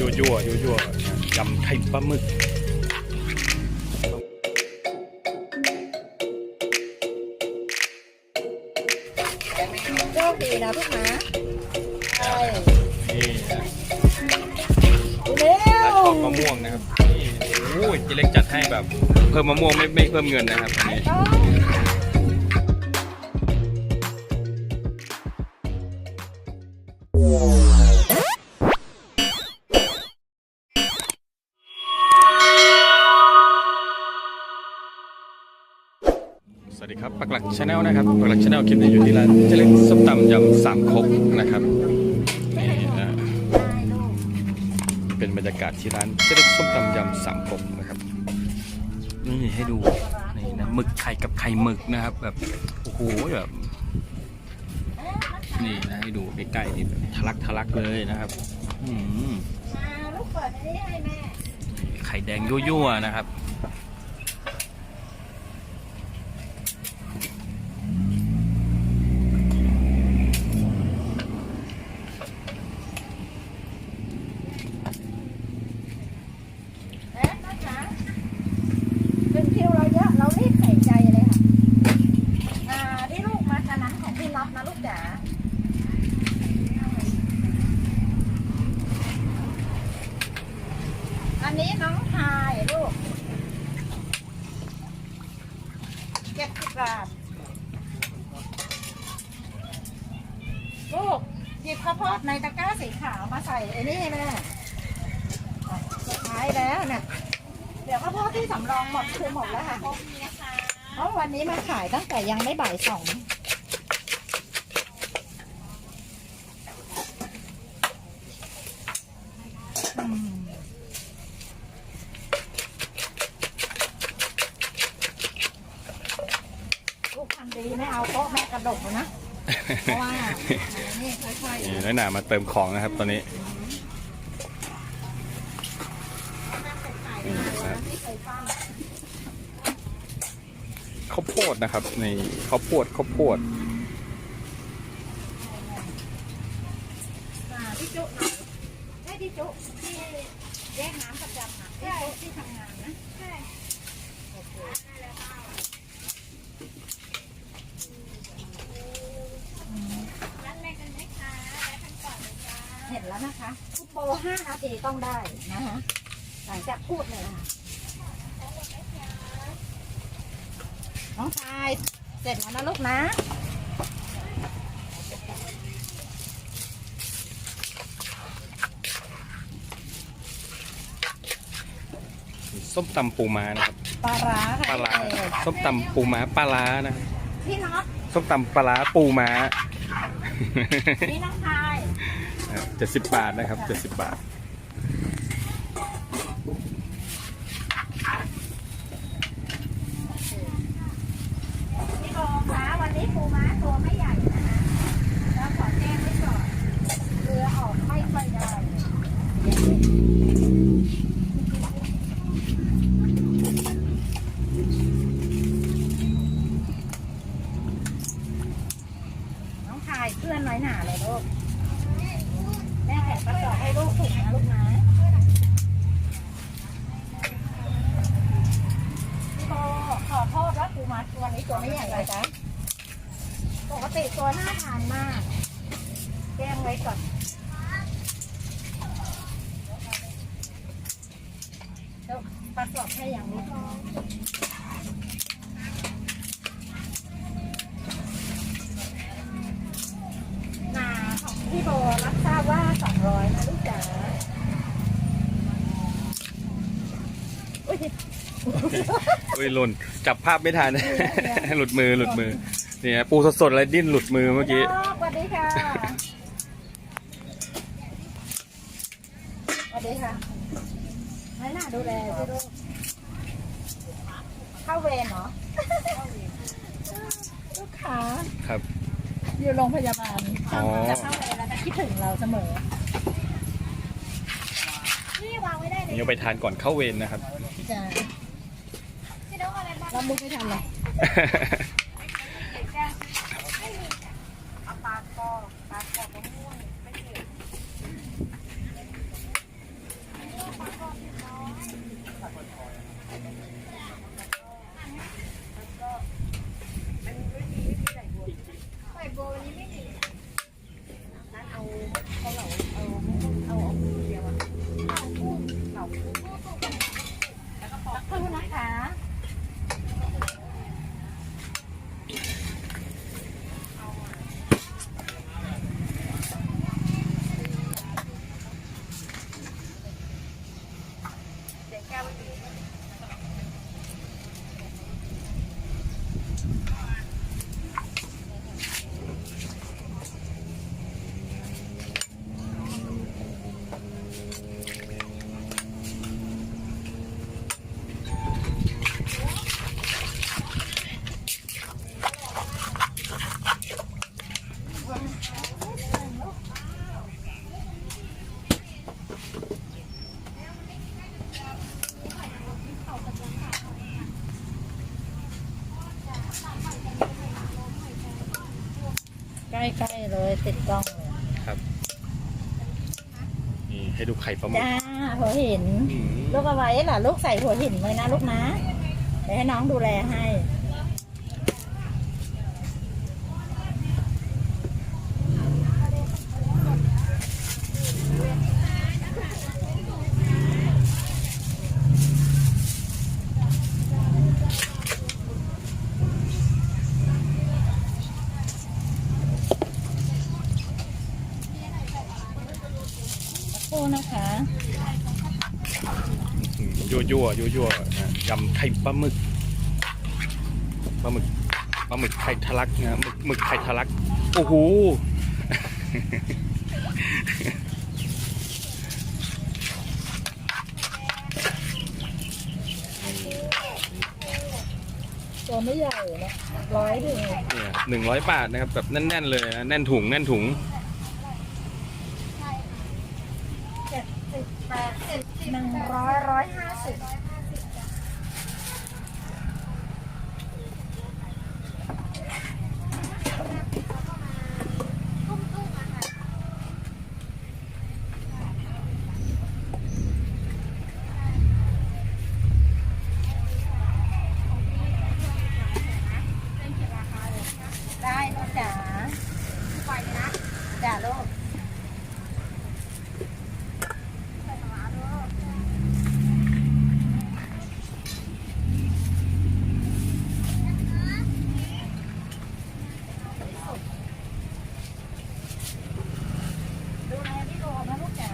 ยั่วยั่วยั่วยั่วๆยำไข่ปลาหมึกโชคดีนะลูกนะใช่นี่นะเร็วถ้าชอบมะม่วงนะครับนี่โอ้ยเจเล็กจัดให้แบบ เพิ่มมะม่วงไม่ไม่เพิ่มเงินนะครับอันนี้ต้อง สวัสดีครับปักหลักชาแนลนะครับปักหลักชาแนลคลิปนี้อยู่ที่ร้านเจเล็กส้มตำยำสามคกนะครับนี่นะเป็นบรรยากาศที่ร้านเจเล็กส้มตำยำสามคกนะครับนี่ให้ดูนี่นะหมึกไข่กับไข่หมึกนะครับ แบบโอ้โหแบบนี่นะให้ดูใกล้ๆนี่แบบทะลักทะลักเลยนะครับอืมไข่แดงยั่วๆนะครับ เอ๊ะนะคะเป็นคิวเราเยอะเรารีบใส่ใจเลยค่ะ อ่าที่ลูกมาคันนั้นของพี่น็อตนะลูกจ๋า อันนี้น้องชายลูกเจ็ดสิบบาท ลูกหยิบข้าวโพดในตะกร้าสีขาวมาใส่ไอ้นี่ให้แม่สุดท้ายแล้วเนี่ย เดี๋ยวข้าวโพดที่สำรองหมดคือหมดแล้วค่ะ เพราะวันนี้มาขายตั้งแต่ยังไม่บ่ายสองอืมลูกทำดีไม่เอาโต๊ะแม่กระดกเลยนะ เพราะว่า นี่ค่อยๆ นี่น้อยหนามาเติมของนะครับตอนนี้ ข้าวโพ ดนะครับนี่ข้าวโพดข้าวโพดพี่จุหน่อยให้พี่จุที่แยกน้ำประจำอะพี่ที่ทำงานนะใช่โอเคเห็นแล้วนะคะฟุตโบห้านาทีต้องได้นะคะหลังจากพูดเลยค่ะ น้องชายเสร็จแล้วนะลูกนะส้มตำปูม้านะครับปลาร้าปค่ะลาร้าส้มตำปูม้าปลาร้านะครับพี่น็อตส้มตำปลาร้าปูม้าพี่น้องชาย เจ็ดสิบบาทนะครับเจ็ดสิบบาท พี่โบคะวันนี้ปูม้าตัวไม่ใหญ่นะคะแล้วขอแจ้งไว้ก่อนเรือออกไม่ค่อยได้น้องชายเพื่อนน้อยหนาเลยลูก แม่แกะกระสอบให้ลูกถูกนะลูกนะพี่โบขอโทษว่าปูม้าตัวนี้ตัวไม่ใหญ่เลยจ้ะปก ติตัวน่าทานมากแจ้งไว้ก่อนเดี๋ยวประกอบให้อย่างนี้นาของพี่โบรับทราบว่าสองร้อยนะลูกจ๋าอุ้ย อุ้ยหล่นจับภาพไม่ทัน หลุดมือหลุดมือ เนี่ย ปูสดๆอะไรดิ้นหลุดมือเมื่อกี้ สวัสดีค่ะ สวัสดีค่ะไม่น่าดูแลพี่ลูกเข้าเวรเหรอ ลูกค้าครับ อยู่โรงพยาบาลอ๋อ จะเข้าเวรแล้วจะคิดถึงเราเสมอ นี่วางไว้ได้เลยนี่เอาไปทานก่อนเข้าเวรนะครับ จ้ะเรามุกไม่ทันเลยปลาคอปลาคอมะม่วงไม่เผ็ด ใส่โบวันนี้ไม่มีงั้นเอาเอาเหลาเอาเอาเอาเดียวอะเอาคู่เหลาคู่แล้วก็ปอกคู่นะคะ ใกล้ๆเลย ติดกล้องเลยครับ นี่ให้ดูไข่ปลาหมึกจ้าหัวหิน อืม ลูกเอาไว้ล่ะลูกใส่หัวหินเลยนะลูกนะเดี๋ยวให้น้องดูแลให้ คู่นะคะ อืม ยั่วยั่วยั่วยั่วนะยำไข่ปลาหมึกปลาหมึกปลาหมึกไข่ทะลักนะหมึกหมึกไข่ทะลักโอ้โหตัวไม่ใหญ่นะร้อยเดียวเนี่ยหนึ่งร้อยบาทนะครับแบบแน่นๆเลยนะแน่นถุงแน่นถุง เจ็ดสิบแปดสิบ หนึ่งร้อยร้อยห้าสิบ ได้ลูกจ๋าไปเลยนะจ๋าลูก ดูแลพี่โดนะลูกจ๋า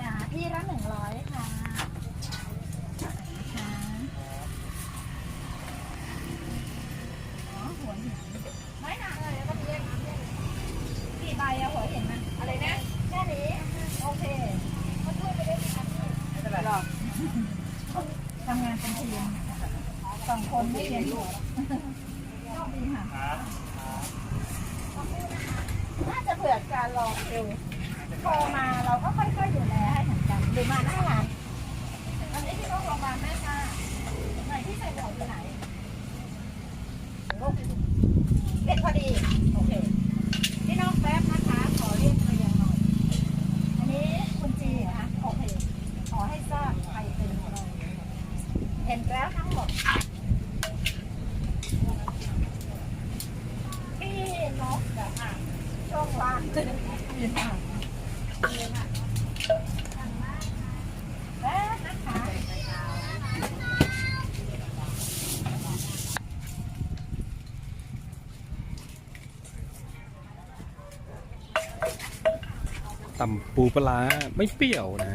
จ๋าพี่ละหนึ่งร้อยค่ะค่ะอ๋อหัวหินไม่หนักเลยก็เรียกกี่ใบอะหัวหินมันอะไรนะ แค่นี้ โอเคเขาช่วยไปได้ไหมคะไม่เป็นไรหรอกทำงานเป็นทีมสองคนไม่เรียนอยู่โชคดีค่ะน่าจะเผื่อการรอคิว โทรมาเราก็ค่อยๆดูแลให้เหมือนกันหรือมาหน้าร้านอันนี้ที่โรงพยาบาลแม่ค่ะไหนที่ใส่หมวกอยู่ไหนเด็ดพอดี โอเค พี่น้องแป๊บนะคะ ขอเรียกเรียงหน่อย อันนี้คุณจีเหรอคะโอเค ขอให้ทราบใครเป็นใครเห็นแล้วทั้งหมด พี่นกกับอะช่วงล่างยืนอะยืนอะแป๊บนะคะ ตำปูปลาร้าไม่เปรี้ยวนะ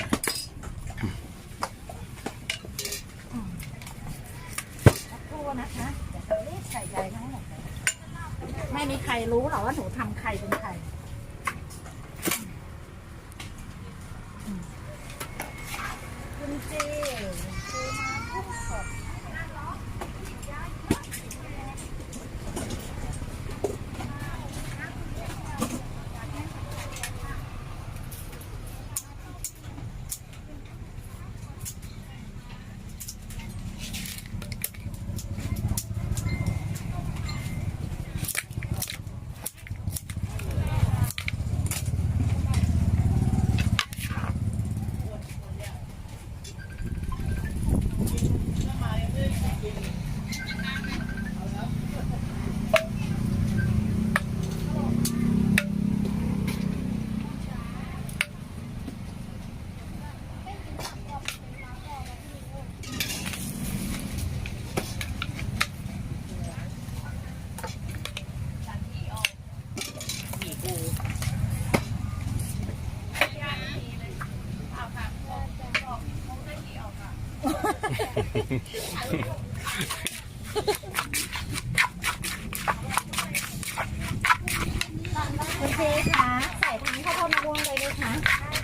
คุณเจคะใส่ทั้งข้าวโพดมะม่วงเลยเลยคะ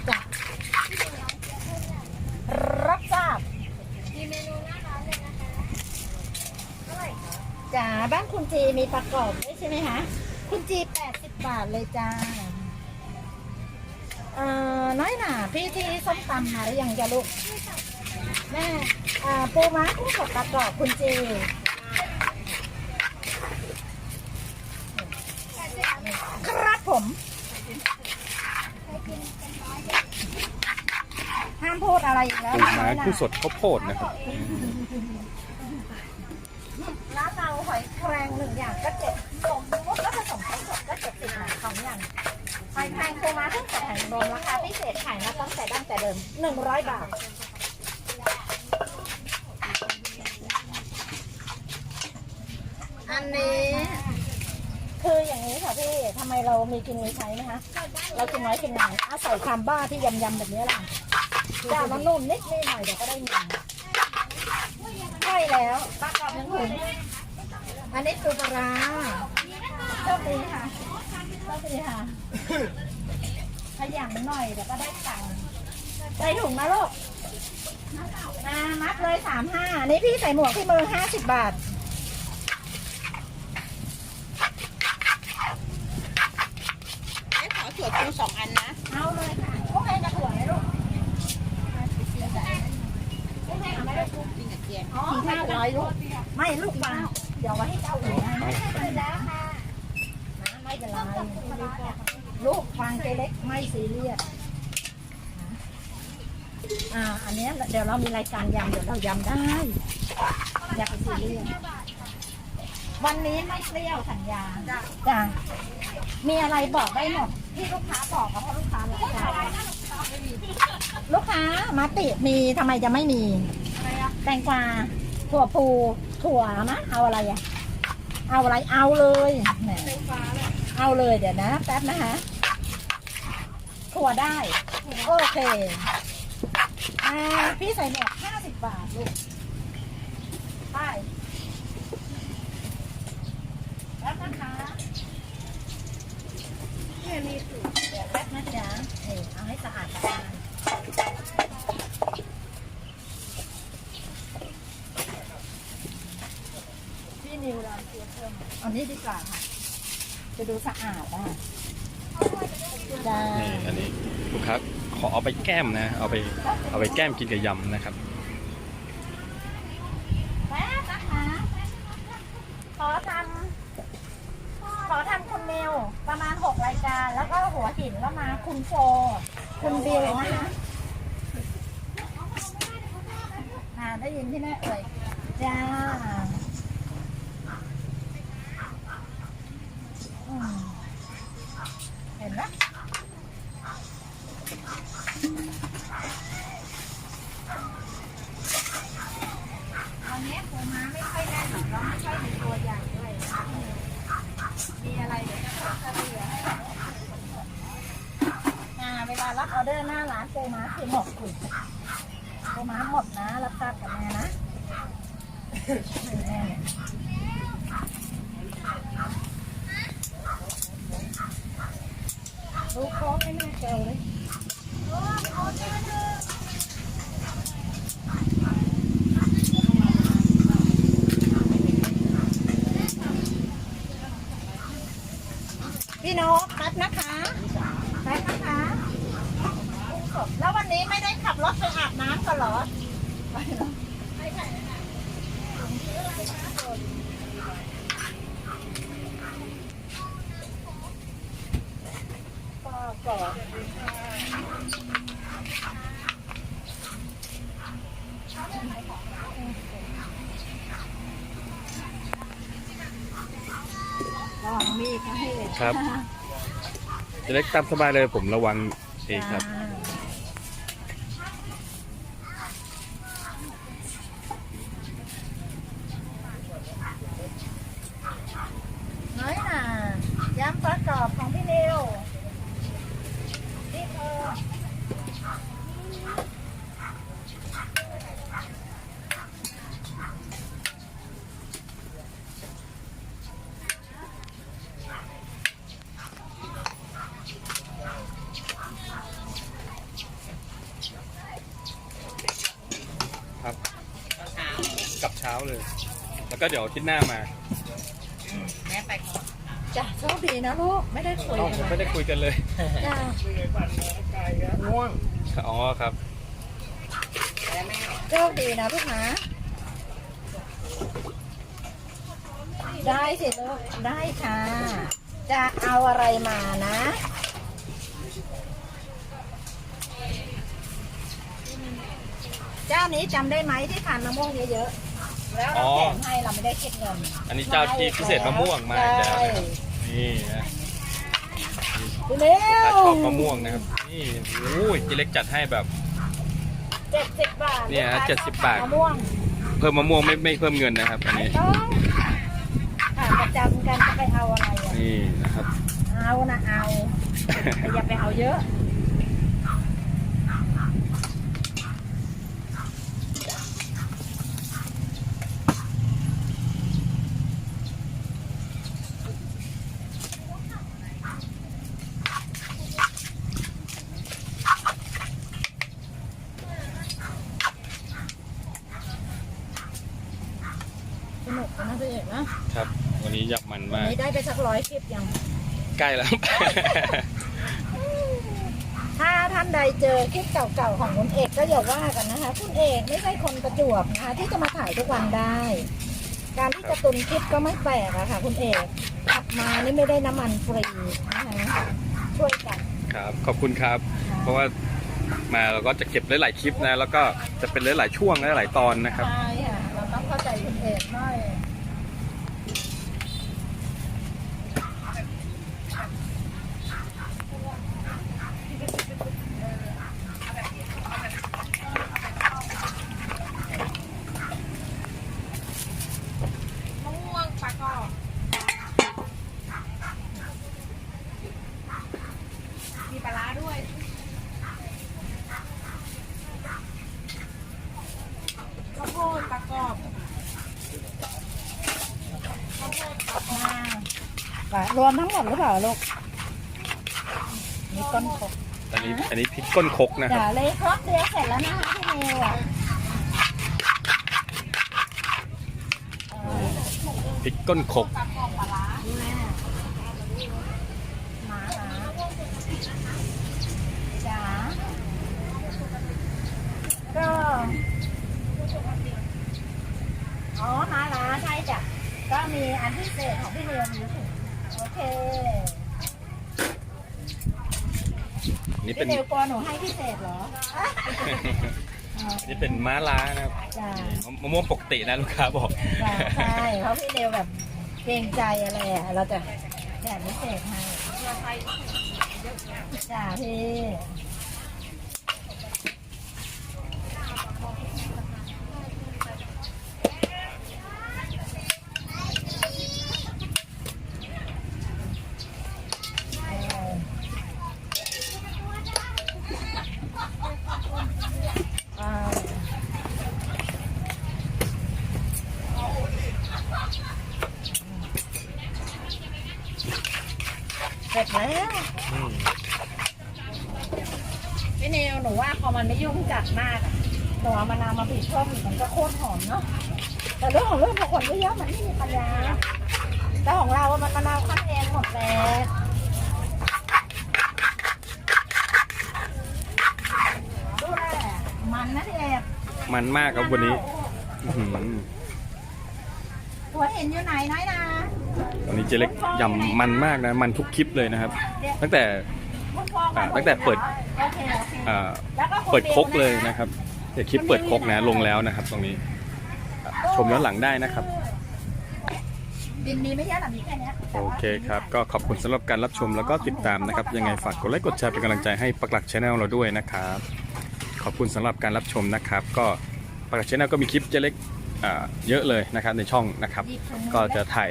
จ้ะรับทราบจ้าบ้านคุณจีมีประกอบด้วยใช่ไหมคะ คุณจีแปดสิบบาทเลยจ้า เอ่อ น้อยหน่าพี่ที่ส้มตำมาหรือยังจ้ะลูก แม่ อ่าปูม้ากุ้งสดประกอบคุณจีครับผม ห้ามพูดอะไรอีกแล้วปูนะม้าน้อยหนากุ้งสดข้าวโพดนะครับร้านเราหอยแครงหนึ่งอย่างก็เจ็ดสมมติแล้วผสมกุ้งสดก็เจ็ดสิบบาทสองอย่างหอยแครงปูม้าตั้งแต่แห่งรวมราคาพิเศษขายมาตั้งแต่ดั้งแต่เดิมหนึ่งร้อยบาทันนี้ คืออย่างนี้ค่ะพี่ทำไมเรามีกินมีใช้ไหมคะ เรากินน้อยกินหนานอาศัยความบ้าที่ยำยำๆแบบนี้แหละจะเอามานุ่มนิดนิดหน่อยเดี๋ยวก็ได้เงินใช่แล้วปลากรอบยังถุงอันนี้ปูปลาร้าโชคดีค่ะโชคดีค่ะ ขยันหน่อยเดี๋ยวก็ได้ตังค์ใส่ถุงนะลูกมามัดเลยสามห้านี่พี่ใส่หมวกที่มือห้าสิบบาท ขอถั่วปูสองอันนะ เอาเลยค่ะพวกแม่จะถั่วไหมลูกพวกแม่เอาไหมลูก กินกับเจียม อ๋อไม่เป็นไรลูก ไม่ลูกวางเดี๋ยวไว้ให้เจ้าอื่นนะไม่เป็นไรค่ะไม่เป็นไรลูกฟังเจเล็กไม่ซีเรียส อ่า อันเนี้ยเดี๋ยวเรามีรายการยำเดี๋ยวเรายำได้ อย่าไปซีเรียสวันนี้ไม่เปรี้ยวสัญญาจ้ะมีอะไรบอกได้หมดที่ลูกค้าบอกก็เพราะลูกค้ารักเราลูกค้ามาติมีทำไมจะไม่มี แตงกวาถั่วพูถั่วนะเอาอะไรอะ เอาอะไรเอาเลยแหมเอาเลยเดี๋ยวนะแป๊บนะคะถั่วได้ โอเค อ่าพี่ใส่หมวกห้าสิบบาทลูกไปแล้วนะคะเนี่ยมีถุงเดี๋ยวแป๊บนะจ๊ะนี่เอาให้สะอาดสะอาดพี่นิวเราเตรียมเพิ่มเอานี้ดีกว่าค่ะ จะดูสะอาดอะจ้านี่อันนี้ ขอเอาไปแก้มนะ เอาไปเอาไปแก้มกินกับยำนะครับ แป๊บนะคะ ขอทำขอทำคุณนิวประมาณหกรายการ แล้วก็หัวหินแล้วมาคุณโฟ คุณบิวนะคะอ่าได้ยินที่แม่เอ่ยจ้าอืมเห็นไหม วันนี้ปูม้าไม่ค่อยแน่นหรอกแล้วไม่ค่อยมีตัวใหญ่ด้วยนะคะมีอะไรเดี๋ยวจะขอเฉลี่ยอ่าเวลารับออเดอร์หน้าร้านปูม้าคือหมดคุณปูม้าหมดนะ รับทราบกับแม่นะแม่ดูโค้งให้แม่เจลเลย พี่นกแป๊ บนะคะแป๊บนะคะแล้ววันนี้ไม่ได้ขับรถไปอาบน้ำกันเหรอก็ก่อนระวังมีดนะให้เลยครับ เล็กตามสบายเลยผมระวังเองครับน้อยหน่าย้ำประกอบของพี่นิวนี่คือ เช้าเลย แล้วก็เดี๋ยวอาทิตย์หน้ามาแม่ไปก่อนจ้ะโชคดีนะลูก ไม่ได้คุยเอ้ากันผมเลไม่ยได้คุยกันเลย จ้ะอ๋อครับ แล้วแม่โชคดีนะลูกนะได้สิลูก ได้ค่ะ จะเอาอะไรมานะ เจ้านี้จำได้ไหมที่ทานมะม่วงเยอะๆ แล้วเราแถมให้เราไม่ได้คิดเงินอันนี้เจ้าที่พิเศษมะม่วงมาอีกแล้วใช่นะครับนี่นะเร็วถ้าชอบมะม่วงนะครับนี่โอ้ยเจเล็กจัดให้แบบ เจ็ดสิบบาทเนี่ยลูกค้า70บาท มะม่วงเพิ่มมะม่วงไม่ไม่เพิ่มเงินนะครับ อันไม่นี้ต้องค่ะประจำกันจะไปเอาอะไรอะนี่นะครับ เอานะเอาแต่อย่าไปเอาเยอะ สนุกนะพี่เอกนะครับ วันนี้อยากมัน วัน มาก นี้ได้ไปสักร้อยคลิปยัง ใกล้แล้ว ถ้าท่านใดเจอคลิปเก่าๆของคุณเอกก็อย่าว่ากันนะคะคุณเอกไม่ใช่คนประจวบนะคะที่จะมาถ่ายทุกวันได้ การที่จะตุนคลิปก็ไม่แปลกอะค่ะ คุณเอกขับมานี่ไม่ได้น้ำมันฟรีนะคะช่วยกัน ครับ ขอบคุณครับ เพราะว่ามาเราก็จะเก็บหลายๆคลิปนะ แล้วก็จะเป็นหลายๆช่วงหลายๆตอนนะครับ ใช่ค่ะ เราต้องเข้าใจคุณเอกหน่อย มะม่วงปลากรอบมีปลาร้าด้วยข้าวโพดปลากรอบ อ่า รวมทั้งหมดหรือเปล่าลูกมีก้นครกอันนี้อันนี้พริกก้นคกนะครับจ๋าเลยครบเดียวเสร็จแล้วนะคะพี่เมย์อะพริกก้นคกแม่มาหาจ๋าก็อ๋อมาลาใช่จ้ะก็มีอันพิเศษของพี่เมย์มีถึงโอ เคอันนี้เป็พี่นเมย์กลัวหนูให้พิเศษเหรออันนี่เป็นม้าล้านะครับจ้า มะม่วงปกตินะลูกค้าบอกจ้าใช่เพราะพี่เร็วแบบเกรงใจอะไรอะ เราจะแจกพิเศษให้จ้าพี่ แล้วอืมพี่เนวหนูว่าพอมันไม่ยุ่งจัดมากอะหนูเอามะนาวมาบีบเพิ่มอีกมันก็โคตรหอมเนาะแต่เรื่องของเรื่องพอคนเยอะๆมันไม่มีปัญญาแต่ของเราอะมันมะนาวขั้นเองหมดแล้วดูแลมันนะพี่เอกมันมากครับวันนี้อื้อหือหัวเห็นอยู่ไหนน้อยนะวันนี้เจเล็กยำมันมากนะ มันทุกคลิปเลยนะครับ ตั้งแต่คุณพ่ออ่าตั้งแต่เปิดโอเคโอเคอ่าแล้วก็เปิดครกเลยนะครับเดี๋ยวคลิปเปิดครกนะลงแล้วนะครับ ตรงนี้อะชมย้อนหลังได้นะครับบินมีไม่เยอะหรอกมีแค่เนี้ยแต่โอว่าเคครับ ก็ขอบคุณสำหรับการรับชมแล้วก็ติดตามนะครับ ยังไงฝากกดไลค์กดแชร์เป็นกำลังใจให้ปักหลักชาแนลเราด้วยนะครับ ขอบคุณสำหรับการรับชมนะครับ ก็ปักหลักชาแนลก็มีคลิปเจเล็กอ่า เยอะเลยนะครับในช่องนะครับ ก็จะถ่าย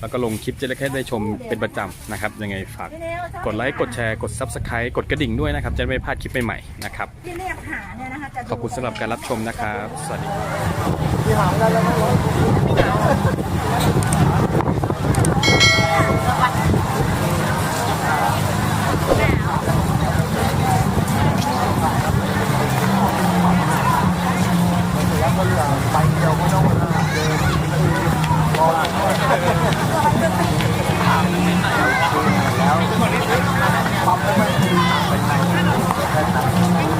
แล้วก็ลงคลิปเจเล็กให้ได้ชมเป็นประจำนะครับ ยังไงฝากพี่เร็วกดไลค์กดแชร์กด Subscribe กดกระดิ่งด้วยนะครับ จะได้ไม่พลาดคลิปใหม่ๆนะครับที่เรียกหาเนี่ยนะคะจะดูขอบคุณสำหรับการรับชมนะครับ สวัสดีครับ ไปเดียวไม่ต้องมาเดินรอแล้วความไม่ดีเป็นไง